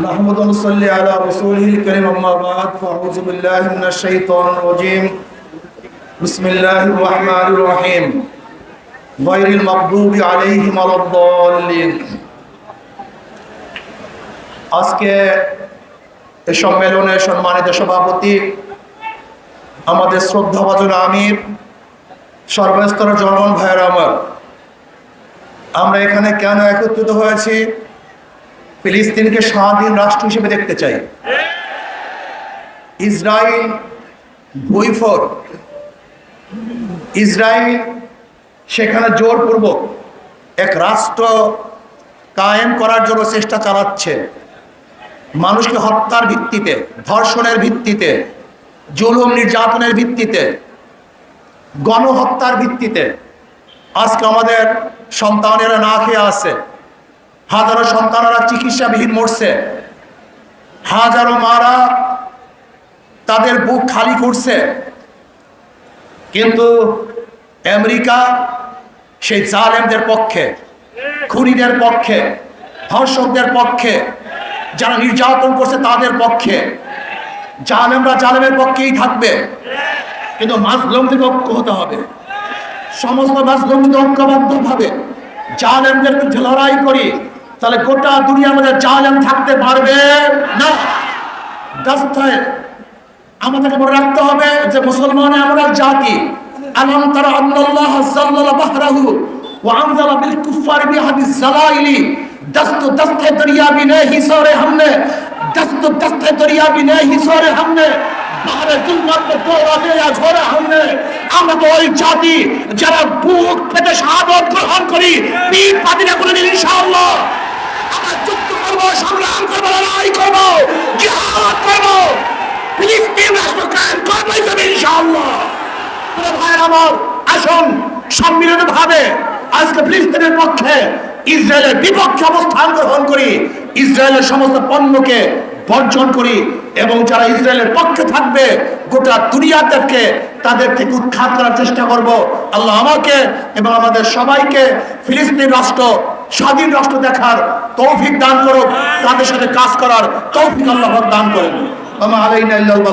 نحمد ونصلي على رسوله الكريم أما بعد فأعوذ بالله من الشيطان الرجيم بسم الله الرحمن الرحيم غير المغضوب عليهم ولا الضالين আজকে এই সম্মেলনে সম্মানিত সভাপতি আমাদের শ্রদ্ধাভাজন আমির সর্বস্তরের জনগণ ভাইয়ের আমার আমরা এখানে কেন একত্রিত হয়েছি ফিলিস্তিনকে স্বাধীন রাষ্ট্র হিসেবে দেখতে চাই। ইসরায়েল বৈফর ইসরায়েল সেখানে জোরপূর্বক এক রাষ্ট্র কায়েম করার জন্য চেষ্টা চালাচ্ছে। মানুষকে হত্যার ভিত্তিতে, ধর্ষণের ভিত্তিতে, জুলুম নির্যাতনের ভিত্তিতে, গণহত্যার ভিত্তিতে। আজকে আমাদের সন্তানেরা না খেয়ে আছে। হাজারো সন্তানেরা চিকিৎসাবিহীন মরছে। হাজারো মারা তাদের বুক খালি করছে। কিন্তু আমেরিকা সেই জালেমদের পক্ষে, খুনিদের পক্ষে, ধর্ষকদের পক্ষে, যারা নির্যাতন করছে তাদের পক্ষে, জালেমরা জালেমের পক্ষেই থাকবে। কিন্তু মাজলুম থেকে ঐক্য হতে হবে। সমস্ত মাজলুম থেকে ঐক্যবদ্ধ ভাবে জালেমদের বিরুদ্ধে লড়াই করি। তাহলে গোটা দুনিয়া মধ্যে জাহাজান থাকতে পারবে? না। রাস্তায় আমাদেরকে মনে রাখতে হবে যে মুসলমান এমন এক জাতি, আলম তারা আল্লাহ সাল্লাহ বাহরাহু وانزل بالكفار بحد الزلائل دست دست دریا بھی نہیں سورے ہم نے دست دست دریا بھی نہیں سورے ہم نے পাহাড়ে জুলমার দৌড়া দেয়া ঘোরা হমনে। আমরা তো ওই জাতি যারা ভূত পেতে শাহাদত গ্রহণ আমার আসুন সম্মিলিত ভাবে আজকে ফিলিস্তিনের পক্ষে ইসরায়েলের বিপক্ষে অবস্থান গ্রহণ করি, ইসরায়েলের সমস্ত পণ্যকে বর্জন করি এবং যারা ইসরায়েলের পক্ষে থাকবে, গোটা দুনিয়াদেরকে তাদের থেকে উৎখাত করার চেষ্টা করব। আল্লাহ আমাকে এবং আমাদের সবাইকে ফিলিস্তিন রাষ্ট্র, স্বাধীন রাষ্ট্র দেখার তৌফিক দান করুক, তাদের সাথে কাজ করার তৌফিক আল্লাহ দান করেন আমা আলাইনা ইল্লাল